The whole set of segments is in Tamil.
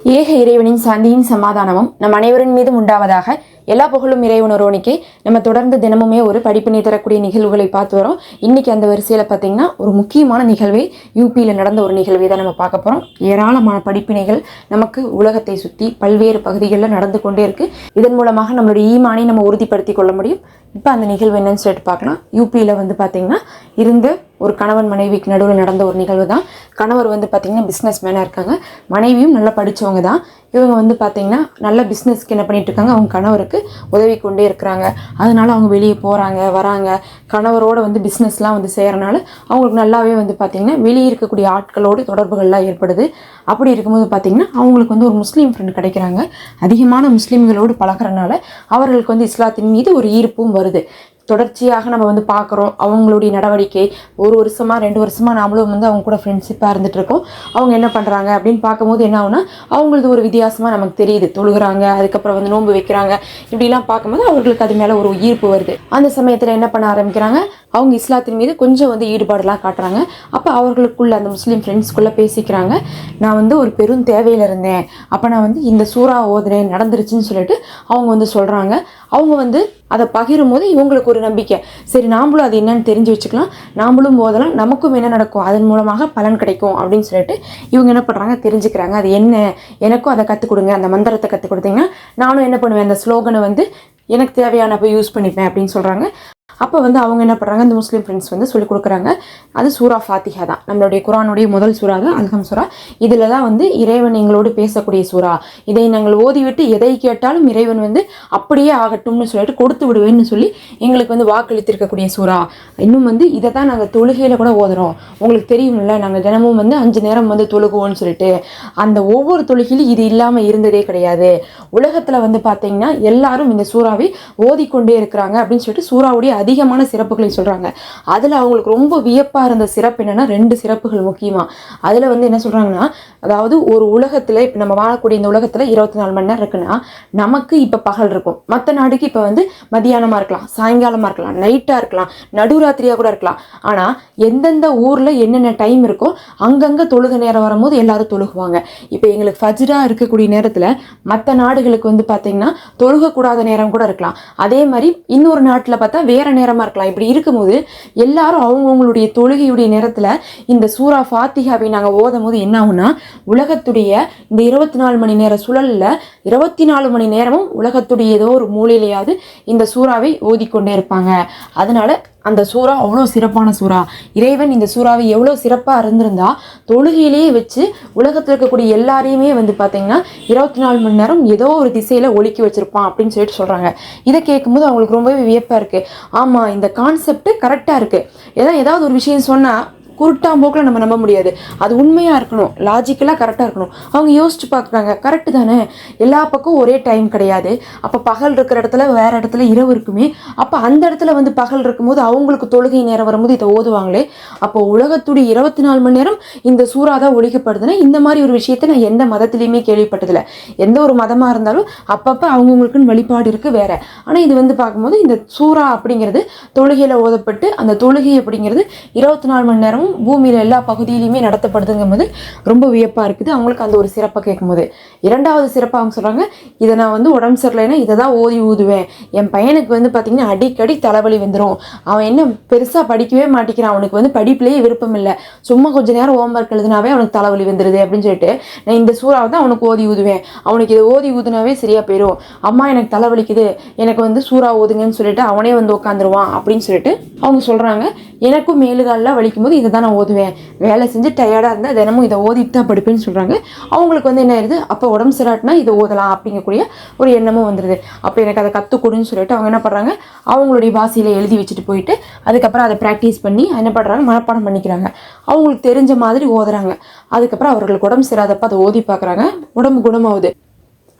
ஏக இறைவனின் சாந்தியின் சமாதானமும் நம் அனைவரின் மீதும் உண்டாவதாக எல்லா புகழும் இறைவனரோனிக்கு நம்ம தொடர்ந்து தினமுமே ஒரு படிப்பினை தரக்கூடிய நிகழ்வுகளை பார்த்து வரோம். இன்றைக்கி அந்த வரிசையில் பார்த்தீங்கன்னா ஒரு முக்கியமான நிகழ்வே யூபியில் நடந்த ஒரு நிகழ்வை தான் நம்ம பார்க்க போகிறோம் ஏராளமான படிப்பினைகள் நமக்கு உலகத்தை சுற்றி பல்வேறு பகுதிகளில் நடந்து கொண்டே இருக்குது இதன் மூலமாக நம்மளுடைய ஈமானை நம்ம உறுதிப்படுத்தி கொள்ள முடியும். இப்போ அந்த நிகழ்வு என்னன்னு சொல்லிட்டு பார்க்கலாம். யூபியில் வந்து பார்த்திங்கன்னா இருந்த ஒரு கணவன் மனைவிக்கு நடுவில் நடந்த ஒரு நிகழ்வு தான். கணவர் வந்து பார்த்திங்கன்னா பிஸ்னஸ் மேனாக இருக்காங்க. மனைவியும் நல்லா படித்தவங்க தான். இவங்க வந்து பார்த்திங்கன்னா நல்ல பிஸ்னஸ்க்கு என்ன பண்ணிகிட்டு இருக்காங்க? அவங்க கணவருக்கு உதவி கொண்டே இருக்கிறாங்க. அதனால அவங்க வெளியே போகிறாங்க வராங்க. கணவரோட வந்து பிஸ்னஸ்லாம் வந்து செய்கிறனால அவங்களுக்கு நல்லாவே வந்து பார்த்திங்கன்னா வெளியே இருக்கக்கூடிய ஆட்களோடு தொடர்புகள்லாம் ஏற்படுது. அப்படி இருக்கும்போது பார்த்திங்கன்னா அவங்களுக்கு வந்து ஒரு முஸ்லீம் ஃப்ரெண்ட் கிடைக்கிறாங்க. அதிகமான முஸ்லீம்களோடு பழகுறனால அவர்களுக்கு வந்து இஸ்லாத்தின் மீது ஒரு ஈர்ப்பும் வருது. தொடர்ச்சியாக நம்ம வந்து பார்க்குறோம். அவங்களுடைய நடவடிக்கை ஒரு வருஷமாக ரெண்டு வருஷமாக நாமளும் வந்து அவங்க கூட ஃப்ரெண்ட்ஷிப்பாக இருந்துகிட்ருக்கோம் அவங்க என்ன பண்ணுறாங்க அப்படின்னு பார்க்கும்போது என்ன ஆகுனா அவங்களது ஒரு வித்தியாசமாக நமக்கு தெரியுது. தொழுகிறாங்க அதுக்கப்புறம் வந்து நோன்பு வைக்கிறாங்க. இப்படிலாம் பார்க்கும்போது அவங்களுக்கு அது மேலே ஒரு ஈர்ப்பு வருது. அந்த சமயத்தில் என்ன பண்ண ஆரம்பிக்கிறாங்க? அவங்க இஸ்லாத்தின் மீது கொஞ்சம் வந்து ஈடுபாடெலாம் காட்டுறாங்க. அப்போ அவர்களுக்குள்ள அந்த முஸ்லீம் ஃப்ரெண்ட்ஸ்குள்ளே பேசிக்கிறாங்க. நான் வந்து ஒரு பெரும் தேவையில் இருந்தேன். அப்போ நான் வந்து இந்த சூறா ஓதுனேன் நடந்துருச்சுன்னு சொல்லிட்டு அவங்க வந்து சொல்கிறாங்க அவங்க வந்து அதை பகிரும் போது இவங்களுக்கு ஒரு நம்பிக்கை. சரி நாமளும் அது என்னன்னு தெரிஞ்சு வச்சுக்கலாம். நாமளும் போதெல்லாம் நமக்கும் என்ன நடக்கும்? அதன் மூலமாக பலன் கிடைக்கும் அப்படின்னு சொல்லிட்டு இவங்க என்ன பண்ணுறாங்க தெரிஞ்சுக்கிறாங்க. அது என்ன? எனக்கும் அதை கற்றுக் கொடுங்க. அந்த மந்திரத்தை கற்றுக் கொடுத்தீங்கன்னா நானும் என்ன பண்ணுவேன்? அந்த ஸ்லோகனை வந்து எனக்கு தேவையான போய் யூஸ் பண்ணிப்பேன் அப்படின்னு சொல்கிறாங்க அப்போ வந்து அவங்க என்ன பண்ணுறாங்க இந்த முஸ்லீம் ஃப்ரெண்ட்ஸ் வந்து சொல்லிக் கொடுக்குறாங்க. அது சூரா ஃபாத்திஹா தான். நம்மளுடைய குரானுடைய முதல் சூறா தான் அல்ஹம் சூரா இதில் தான் வந்து இறைவன் எங்களோடு பேசக்கூடிய சூறா. இதை நாங்கள் ஓதிவிட்டு எதை கேட்டாலும் இறைவன் வந்து அப்படியே ஆகட்டும்னு சொல்லிட்டு கொடுத்து விடுவேன்னு சொல்லி எங்களுக்கு வந்து வாக்களித்திருக்கக்கூடிய சூறா. இன்னும் வந்து இதை தான் நாங்கள் தொழுகையில் கூட ஓதுறோம். உங்களுக்கு தெரியும்ல நாங்கள் தினமும் வந்து அஞ்சு நேரம் வந்து தொழுகுவோம்னு சொல்லிட்டு. அந்த ஒவ்வொரு தொழுகையிலும் இது இல்லாமல் இருந்ததே கிடையாது. உலகத்தில் வந்து பார்த்தீங்கன்னா எல்லாரும் இந்த சூறாவை ஓதிக்கொண்டே இருக்கிறாங்க அப்படின்னு சொல்லிட்டு சூறாவுடைய அதிகமான சிறப்புகளை சொல்கிறாங்க அதில் அவங்களுக்கு ரொம்ப வியப்பாக இருந்த சிறப்பு என்னென்னா ரெண்டு சிறப்புகள் முக்கியமாக அதில் வந்து என்ன சொல்கிறாங்கன்னா அதாவது ஒரு உலகத்தில் இப்போ நம்ம வாழக்கூடிய இந்த உலகத்தில் இருபத்தி நாலு மணி நேரம் இருக்குன்னா நமக்கு இப்போ பகல் இருக்கும். மற்ற நாடுக்கு இப்போ வந்து மதியானமாக இருக்கலாம் சாயங்காலமாக இருக்கலாம் நைட்டாக இருக்கலாம் நடுராத்திரியாக கூட இருக்கலாம். ஆனால் எந்தெந்த ஊரில் என்னென்ன டைம் இருக்கோ அங்கங்கே தொழுக நேரம் வரும்போது எல்லாரும் தொழுகுவாங்க. இப்போ எங்களுக்கு ஃபஜ்ரா இருக்கக்கூடிய நேரத்தில் மற்ற நாடுகளுக்கு வந்து பார்த்திங்கன்னா தொழுகக்கூடாத நேரம் கூட இருக்கலாம். அதே மாதிரி இன்னொரு நாட்டில் பார்த்தா வேற நேரமாக இருக்கலாம். இப்படி இருக்கும்போது எல்லாரும் அவங்கவுங்களுடைய தொழுகையுடைய நேரத்தில் இந்த சூரா ஃபாத்திகாவை நாங்கள் ஓதும் போது என்ன ஆகும்னா உலகத்துடைய இந்த இருபத்தி நாலு மணி நேர சுழலில் இருபத்தி நாலு மணி நேரமும் உலகத்துடைய ஏதோ ஒரு மூலையிலையாவது இந்த சூறாவை ஓதிக்கொண்டே இருப்பாங்க. அதனால அந்த சூறா அவ்வளோ சிறப்பான சூறா. இறைவன் இந்த சூறாவை எவ்வளோ சிறப்பாக இருந்திருந்தா தொழுகையிலேயே வச்சு உலகத்தில் இருக்கக்கூடிய எல்லாரையுமே வந்து பார்த்திங்கன்னா இருபத்தி நாலு மணி நேரம் ஏதோ ஒரு திசையில் ஒழுக்கி வச்சுருப்பான் அப்படின்னு சொல்லிட்டு சொல்கிறாங்க இதை கேட்கும்போது அவங்களுக்கு ரொம்பவே வியப்பாக இருக்குது ஆமாம் இந்த கான்செப்ட் கரெக்டாக இருக்குது ஏதாவது ஏதாவது ஒரு விஷயம் சொன்னால் குருட்டாம்போக்கில் நம்ம நம்ப முடியாது. அது உண்மையாக இருக்கணும். லாஜிக்கலாக கரெக்டாக இருக்கணும். அவங்க யோசிச்சு பார்க்குறாங்க கரெக்டு தானே? எல்லா பக்கம் ஒரே டைம் கிடையாது. அப்போ பகல் இருக்கிற இடத்துல வேறு இடத்துல இரவு இருக்குமே. அப்போ அந்த இடத்துல வந்து பகல் இருக்கும்போது அவங்களுக்கு தொழுகை நேரம் வரும்போது இதை ஓதுவாங்களே? அப்போ உலகத்துடைய இருபத்தி நாலு மணி நேரம் இந்த சூறா தான் ஒழிக்கப்படுதுன்னா இந்த மாதிரி ஒரு விஷயத்தை நான் எந்த மதத்துலேயுமே கேள்விப்பட்டதில்லை. எந்த ஒரு மதமாக இருந்தாலும் அப்பப்போ அவங்கவுங்களுக்குன்னு வழிபாடு இருக்குது வேறு. ஆனால் இது வந்து பார்க்கும்போது இந்த சூறா அப்படிங்கிறது தொழுகையில் ஓதப்பட்டு அந்த தொழுகை அப்படிங்கிறது இருபத்தி நாலு மணி நேரமும் பூமியில் எல்லா பகுதியிலையுமே நடத்தப்படுதுங்கும்போது ரொம்ப வியப்பாக இருக்குது. அவங்களுக்கு அந்த ஒரு சிறப்பை கேட்கும்போது. இரண்டாவது சிறப்பாக அவங்க சொல்கிறாங்க இதை நான் வந்து உடம்பு சரியில்லைன்னா இதை தான் ஓதி ஊதுவேன். என் பையனுக்கு வந்து பார்த்திங்கன்னா அடிக்கடி தலைவலி வந்துடும் அவன் என்ன பெருசாக படிக்கவே மாட்டேங்கிறான். அவனுக்கு வந்து படிப்புலேயே விருப்பம் இல்லை. சும்மா கொஞ்ச நேரம் ஹோம்ஒர்க் எழுதினாவே அவனுக்கு தலைவலி வந்துடுது அப்படின்னு சொல்லிட்டு நான் இந்த சூறாவை தான் அவனுக்கு ஓதி ஊதுவேன். அவனுக்கு இதை ஓதி ஊதுனாவே சரியாக போயிடும் அம்மா எனக்கு தலைவலிக்குது. எனக்கு வந்து சூறா ஓதுங்கன்னு சொல்லிட்டு அவனே வந்து உட்காந்துருவான் அப்படின்னு சொல்லிட்டு அவங்க சொல்கிறாங்க எனக்கும் மேலுகாலில் வலிக்கும் போது இதை தான் நான் ஓதுவேன். வேலை செஞ்சு டயர்டாக இருந்தால் தினமும் இதை ஓதிட்டு தான் படிப்பேன்னு சொல்கிறாங்க அவங்களுக்கு வந்து என்ன ஆயிடுது அப்போ உடம்பு சரியாட்டினா இதை ஓதலாம் அப்படிங்கக்கூடிய ஒரு எண்ணமும் வந்துடுது அப்போ எனக்கு அதை கற்றுக் கொடுன்னு சொல்லிட்டு அவங்க என்ன பண்ணுறாங்க அவங்களுடைய பாசையில் எழுதி வச்சுட்டு போயிட்டு அதுக்கப்புறம் அதை ப்ராக்டிஸ் பண்ணி என்ன பண்ணுறாங்க மனப்பாடம் பண்ணிக்கிறாங்க. அவங்களுக்கு தெரிஞ்ச மாதிரி ஓதுறாங்க. அதுக்கப்புறம் அவர்களுக்கு உடம்பு சரியாதப்போ அதை ஓதி பார்க்குறாங்க. உடம்பு குணமாகுது.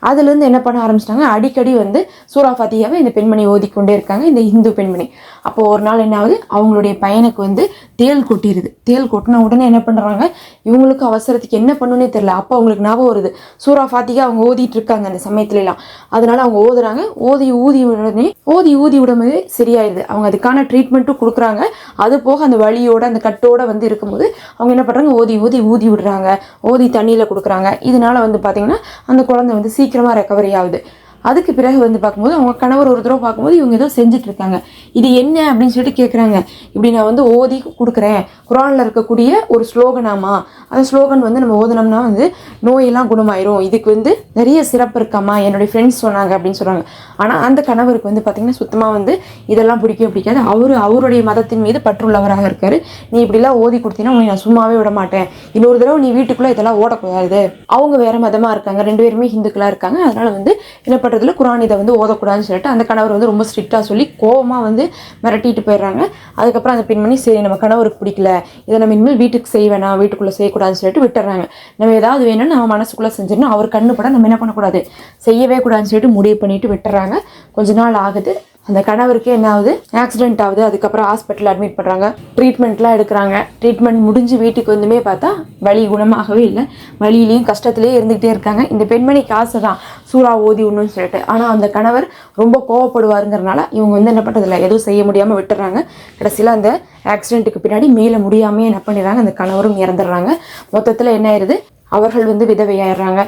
அதுலேருந்து என்ன பண்ண ஆரம்பிச்சிட்டாங்க? அடிக்கடி வந்து சூரா ஃபாத்தியாவை இந்த பெண்மணி ஓதிக்கொண்டே இருக்காங்க இந்த இந்து பெண்மணி. அப்போது ஒரு நாள் என்ன ஆகுது? அவங்களுடைய பையனுக்கு வந்து தேள் கொட்டிடுது தேள் கொட்டின உடனே என்ன பண்ணுறாங்க இவங்களுக்கு அவசரத்துக்கு என்ன பண்ணுன்னே தெரில அப்போ அவங்களுக்கு ஞாபகம் வருது. சூரா ஃபாத்திகா அவங்க ஓதிட்டு இருக்காங்க அந்த சமயத்துலலாம். அதனால அவங்க ஓதுறாங்க. ஓதி ஊதி உடனே ஓதி ஊதி விடும்போது சரியாயிடுது அவங்க அதுக்கான ட்ரீட்மெண்ட்டும் கொடுக்குறாங்க. அது போக அந்த வழியோட அந்த கட்டோட வந்து இருக்கும்போது அவங்க என்ன பண்ணுறாங்க ஓதி ஊதி ஊதி விடுறாங்க. ஓதி தண்ணியில் கொடுக்குறாங்க. இதனால வந்து பார்த்திங்கன்னா அந்த குழந்தை வந்து சீக்கிரம் சீக்கிரமாக ரெக்கவரி ஆகுது. அதுக்கு பிறகு வந்து பார்க்கும்போது அவங்க கணவர் ஒரு தடவை பார்க்கும்போது இவங்க ஏதோ செஞ்சுட்டு இருக்காங்க இது என்ன அப்படின்னு சொல்லிட்டு கேட்குறாங்க இப்படி நான் வந்து ஓதி கொடுக்குறேன். குரானில் இருக்கக்கூடிய ஒரு ஸ்லோகனாமா? அந்த ஸ்லோகன் வந்து நம்ம ஓதுனோம்னா வந்து நோயெல்லாம் குணமாயிரும். இதுக்கு வந்து நிறைய சிறப்பு இருக்காமா என்னுடைய ஃப்ரெண்ட்ஸ் சொன்னாங்க அப்படின்னு சொல்கிறாங்க ஆனால் அந்த கணவருக்கு வந்து பார்த்திங்கன்னா சுத்தமாக வந்து இதெல்லாம் பிடிக்கவே பிடிக்காது. அவர் அவருடைய மதத்தின் மீது பற்றுள்ளவராக இருக்காரு. நீ இப்படிலாம் ஓதி கொடுத்தீங்கன்னா உன்னை நான் சும்மாவே விட மாட்டேன். இன்னொரு தடவை நீ வீட்டுக்குள்ளே இதெல்லாம் ஓடக்கூடாது அவங்க வேறு மதமாக இருக்காங்க. ரெண்டு பேருமே ஹிந்துக்களாக இருக்காங்க. அதனால் வந்து என்ன பண்ணுறதுல குரான் இதை வந்து ஓதக்கூடாதுன்னு சொல்லிட்டு அந்த கணவர் வந்து ரொம்ப ஸ்ட்ரிக்டாக சொல்லி கோவமாக வந்து மிரட்டிட்டு போயிடுறாங்க. அதுக்கப்புறம் அந்த பெண்மணி சரி நம்ம கணவருக்கு பிடிக்கல. இதை நம்ம இனிமேல் வீட்டுக்கு செய்வேணா வீட்டுக்குள்ளே வீட்டுக்குள்ளே பண்ணக்கூடாதுன்னு சொல்லிட்டு விட்டுறாங்க. நம்ம ஏதாவது வேணும்னு நம்ம மனசுக்குள்ளே செஞ்சிடணும். அவர் கண்ணு படம் நம்ம என்ன பண்ணக்கூடாது? செய்யவே கூடாதுன்னு சொல்லிட்டு முடிவு பண்ணிட்டு விட்டுறாங்க. கொஞ்ச நாள் ஆகுது. அந்த கணவருக்கே என்ன ஆகுது ஆக்சிடென்ட் ஆகுது அதுக்கப்புறம் ஹாஸ்பிட்டல் அட்மிட் பண்ணுறாங்க ட்ரீட்மெண்ட்லாம் எடுக்கிறாங்க. ட்ரீட்மெண்ட் முடிஞ்சு வீட்டுக்கு வந்துமே பார்த்தா வலி குணமாகவே இல்லை. வழியிலையும் கஷ்டத்துலேயே இருந்துகிட்டே இருக்காங்க. இந்த பெண்மணிக்கு ஆசை தான் சூறா ஓதி விடணும்னு சொல்லிட்டு. ஆனால் அந்த கணவர் ரொம்ப கோவப்படுவாருங்கிறனால இவங்க வந்து என்ன பண்ணுறதில்ல எதுவும் செய்ய முடியாமல் விட்டுறாங்க. கடைசியில் அந்த ஆக்சிடென்ட்டுக்கு பின்னாடி மேலே முடியாமே என்ன பண்ணிடுறாங்க? அந்த கணவரும் இறந்துடுறாங்க. மொத்தத்தில் என்ன ஆயிடுது அவர்கள் வந்து விதவையாயிடுறாங்க.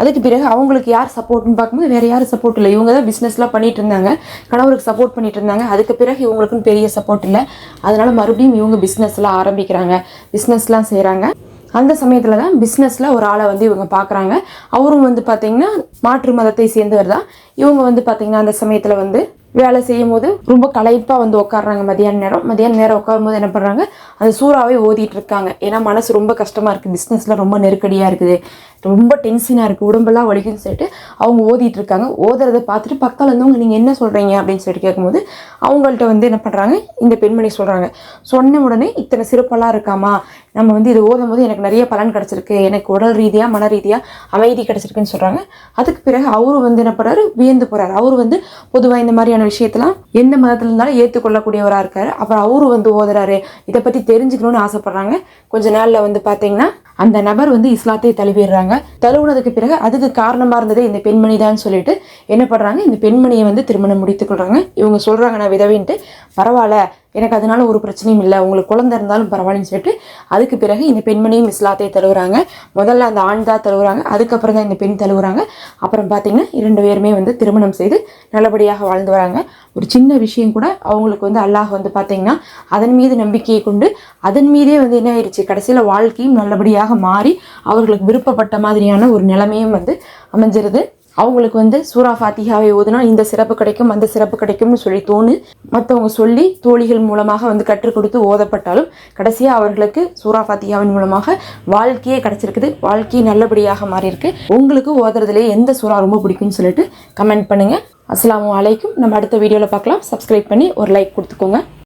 அதுக்கு பிறகு அவங்களுக்கு யார் சப்போர்ட்னு பார்க்கும்போது வேறு யாரும் சப்போர்ட் இல்லை. இவங்க தான் பிஸ்னஸ்லாம் பண்ணிகிட்டு இருந்தாங்க. கணவருக்கு சப்போர்ட் பண்ணிட்டு இருந்தாங்க. அதுக்கு பிறகு இவங்களுக்குன்னு பெரிய சப்போர்ட் இல்லை. அதனால் மறுபடியும் இவங்க பிஸ்னஸ்லாம் ஆரம்பிக்கிறாங்க. பிஸ்னஸ்லாம் செய்கிறாங்க அந்த சமயத்தில் தான் பிஸ்னஸில் ஒரு ஆளை வந்து இவங்க பார்க்குறாங்க. அவரும் வந்து பார்த்திங்கன்னா மாற்று மதத்தை சேர்ந்தவர் தான். இவங்க வந்து பார்த்திங்கன்னா அந்த சமயத்தில் வந்து வேலை செய்யும் போது ரொம்ப களைப்பாக வந்து உட்காடுறாங்க மதியான நேரம். மதியான நேரம் உட்காரும்போது என்ன பண்ணுறாங்க அந்த சூறாவே ஓதிட்டு இருக்காங்க. ஏன்னா மனசு ரொம்ப கஷ்டமாக இருக்குது பிஸ்னஸில் ரொம்ப நெருக்கடியாக இருக்குது. ரொம்ப டென்ஷனாக இருக்குது உடம்பெல்லாம் வலிக்குன்னு சொல்லிட்டு அவங்க ஓதிட்டு இருக்காங்க. ஓதுறதை பார்த்துட்டு பக்கத்தில் இருந்தவங்க நீங்கள் என்ன சொல்கிறீங்க அப்படின்னு சொல்லிட்டு கேட்கும்போது அவங்கள்ட்ட வந்து என்ன பண்ணுறாங்க இந்த பெண்மணி சொல்கிறாங்க சொன்ன உடனே இத்தனை சிறப்பெல்லாம் இருக்காமா? நம்ம வந்து இது ஓதும் போது எனக்கு நிறைய பலன் கிடச்சிருக்கு எனக்கு உடல் ரீதியாக மன ரீதியாக அமைதி கிடச்சிருக்குன்னு சொல்கிறாங்க அதுக்கு பிறகு அவரும் வந்து என்ன பண்ணுறாரு வியந்து போகிறாரு அவர் வந்து பொதுவாக இந்த மாதிரியான விஷயத்தெல்லாம் எந்த மதத்தில் இருந்தாலும் ஏற்றுக்கொள்ளக்கூடியவராக இருக்காரு. அப்புறம் அவரு வந்து ஓதுறாரு. இதை பற்றி தெரிஞ்சுக்கணும்னு ஆசைப்படுறாங்க. கொஞ்ச நாளில் வந்து பார்த்தீங்கன்னா அந்த நபர் வந்து இஸ்லாத்தை தழுவிடுறாங்க. தழுவுனதுக்கு பிறகு அதுக்கு காரணமாக இருந்ததே இந்த பெண்மணி தான் சொல்லிட்டு என்ன பண்ணுறாங்க இந்த பெண்மணியை வந்து திருமணம் முடித்துக் கொள்கிறாங்க இவங்க சொல்கிறாங்க நான் விதவின்ட்டு. பரவாயில்ல எனக்கு அதனால ஒரு பிரச்சனையும் இல்லை. உங்களுக்கு குழந்தை இருந்தாலும் பரவாயில்லன்னு சொல்லிட்டு அதுக்கு பிறகு இந்த பெண்மணியும் இஸ்லாத்தை தழுவுறாங்க. முதல்ல அந்த ஆண் தான் தழுவுறாங்க. அதுக்கப்புறம் தான் இந்த பெண் தழுவுறாங்க. அப்புறம் பார்த்தீங்கன்னா இரண்டு பேருமே வந்து திருமணம் செய்து நல்லபடியாக வாழ்ந்து வராங்க. ஒரு சின்ன விஷயம் கூட அவங்களுக்கு வந்து அல்லாஹ் வந்து பார்த்தீங்கன்னா அதன் மீது நம்பிக்கையை கொண்டு அதன் மீதே வந்து என்ன ஆயிடுச்சு கடைசியில் வாழ்க்கையும் நல்லபடியாக மாறி அவர்களுக்கு விருப்பப்பட்ட மாதிரியான ஒரு நிலைமையும் வந்து அமைஞ்சிருது. அவங்களுக்கு வந்து சூரா ஃபாத்திகாவை ஓதுனா இந்த சிறப்பு கிடைக்கும் அந்த சிறப்பு கிடைக்கும்னு சொல்லி தோணு. மற்றவங்க சொல்லி தோழிகள் மூலமாக வந்து கற்றுக் கொடுத்து ஓதப்பட்டாலும் கடைசியாக அவர்களுக்கு சூரா ஃபாத்திகாவின் மூலமாக வாழ்க்கையே கிடைச்சிருக்குது. வாழ்க்கையை நல்லபடியாக மாறியிருக்கு. உங்களுக்கு ஓதுறதுலே எந்த சூறா ரொம்ப பிடிக்கும்னு சொல்லிட்டு கமெண்ட் பண்ணுங்கள் அஸ்லாம் அலைக்கும். நம்ம அடுத்த வீடியோவில் பார்க்கலாம். சப்ஸ்கிரைப் பண்ணி ஒரு லைக் கொடுத்துக்கோங்க.